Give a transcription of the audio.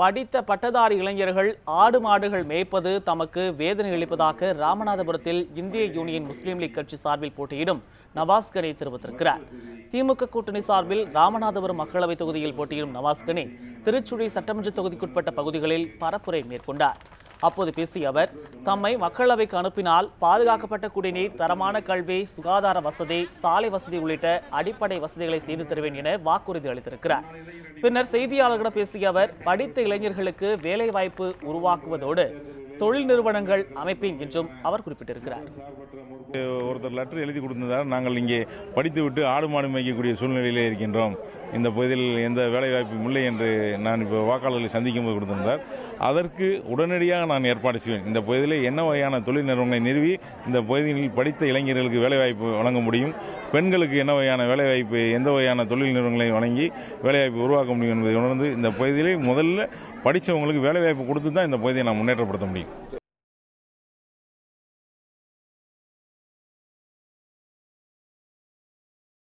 படித்த பட்டதாரி இளைஞர்கள் ஆடு மாடுகள் மேய்ப்பது தமக்கு வேதனை அளிப்பதாக ராமநாதபுரத்தில் இந்திய யூனியன் முஸ்லீம் லீக் கட்சி சார்பில் போட்டியிடும் நவாஸ் கனி தெரிவித்திருக்கிறார். திமுக கூட்டணி சார்பில் ராமநாதபுரம் மக்களவைத் தொகுதியில் போட்டியிடும் நவாஸ் கனி திருச்சுழி சட்டமன்ற தொகுதிக்குட்பட்ட பகுதிகளில் பரப்புரை மேற்கொண்டார். அப்போது பேசிய அவர் தம்மை மக்களவைக்கு அனுப்பினால் பாதுகாக்கப்பட்ட குடிநீர் தரமான கல்வி சுகாதார வசதி சாலை வசதி உள்ளிட்ட அடிப்படை வசதிகளை செய்து தருவேன் என வாக்குறுதி அளித்திருக்கிறார். பின்னர் செய்தியாளர்களிடம் பேசிய அவர் படித்த இளைஞர்களுக்கு வேலைவாய்ப்பு உருவாக்குவதோடு தொழில் நிறுவனங்கள் அமைப்பேன் என்றும் அவர் குறிப்பிட்டிருக்கிறார். ஒருத்தர் லெட்டர் எழுதி கொடுத்ததால் நாங்கள் இங்கே படித்துவிட்டு ஆடு மாடு மேய்க்கக்கூடிய சூழ்நிலையிலே இருக்கின்றோம். இந்த பகுதியில் எந்த வேலைவாய்ப்பும் இல்லை என்று நான் இப்போ வாக்காளர்களை சந்திக்கும் போது கொடுத்திருந்தார். அதற்கு உடனடியாக நான் ஏற்பாடு செய்வேன். இந்த பகுதியில் என்ன வகையான தொழில் நிறுவனங்களை நிறுவி இந்த பகுதியில் படித்த இளைஞர்களுக்கு வேலைவாய்ப்பு வழங்க முடியும்? பெண்களுக்கு என்ன வகையான வேலைவாய்ப்பு எந்த வகையான தொழில் நிறுவனங்களை வழங்கி வேலைவாய்ப்பு உருவாக்க முடியும் என்பதை உணர்ந்து இந்த பகுதியிலே முதல்ல படித்தவங்களுக்கு வேலைவாய்ப்பு கொடுத்து தான் இந்த பகுதியை நான் முன்னேற்றப்படுத்த முடியும்.